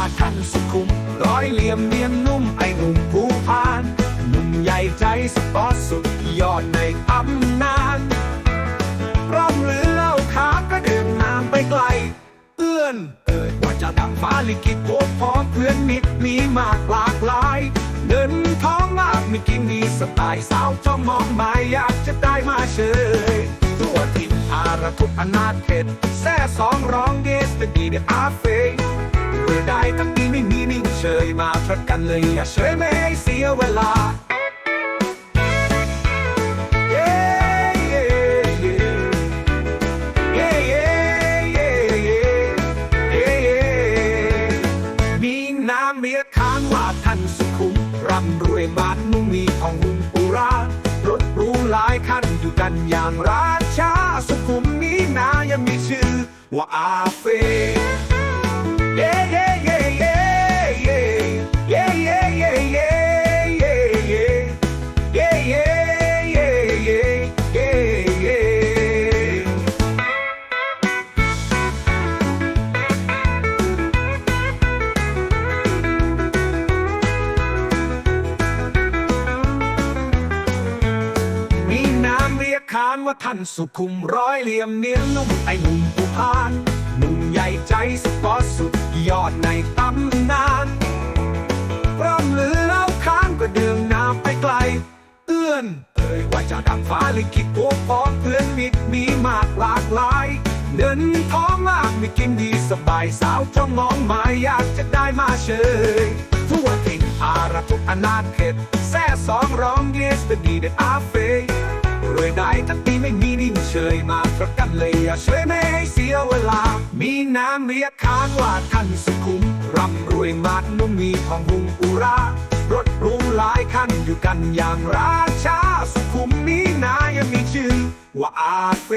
าทันสุขุม ร้อยเหลี่ยมเนียนนุ่มไอหนุ่มผู้พาน หนุ่มใหญ่ใจสปอร์ตสุดยอดในตำนานร่ำลือเล่าขาก็เดินนามไปไกล เอื้อนเกิดว่าจะดังฟ้าลิขิตโพบพร้อมเพื่อนมิตรมีมากหลากหลายเงินท้องมากมีกินดีสไตล์สาวจ้องมองหมายอยากจะได้มาเชยตัวทิมอาระทุกอนาเข็ดแซ่สองร้องเดสตดีเดอาเฟเมื่อได้ ทั้งดีไม่มีนิ่งเฉยมาพรัดกันเลยอย่าเฉยไม่ให้เสียเวลาเย้เย้เย้เย่เย่เย่เย่เย่มีน้ำเมียค้างว่าท่านสุขุมร่ำรวยบ้านนุ่งมีทองหุ่นปุรารถรู้หลายคันอยู่กันอย่างราชาสุขุมนี้นายังมีชื่อว่าอาเฟเย่เย่เย่เย่ ว่าท่านสุขุมร้อยเหลี่ยมเนียนนุ่มไอหนุ่มผู้พานหนุ่มใหญ่ใจสปอร์ตสุดยอดในตำนานร่ำลือเล่าค้านก็ดื่มน้ำไปไกล เอื้อนเอ่ยว่าจะดังฟ้าลิขิตพวกพ้องเพื่อนมิตรมีมากหลากหลาย เดินท้องมากมีกินดีสบายสาวจ้องมองหมายอยากจะได้มาเชยทั่วถิ่นอาระทุกอนาเขตแซ่สองร้องเยสตดีเดอาเฟ รวยได้ทั้งปีไม่มีนิ่งเฉยมาประกันเลยอย่าเฉยไม่ให้เสียเวลา มีน้ำเรียกขานว่าท่านสุขุมร่ำรวยมากนุ่มมีทองหุงอุรารถรูหลายคันอยู่กันอย่างราชาสุขุมนี้นายังมีชื่อว่าอาเฟ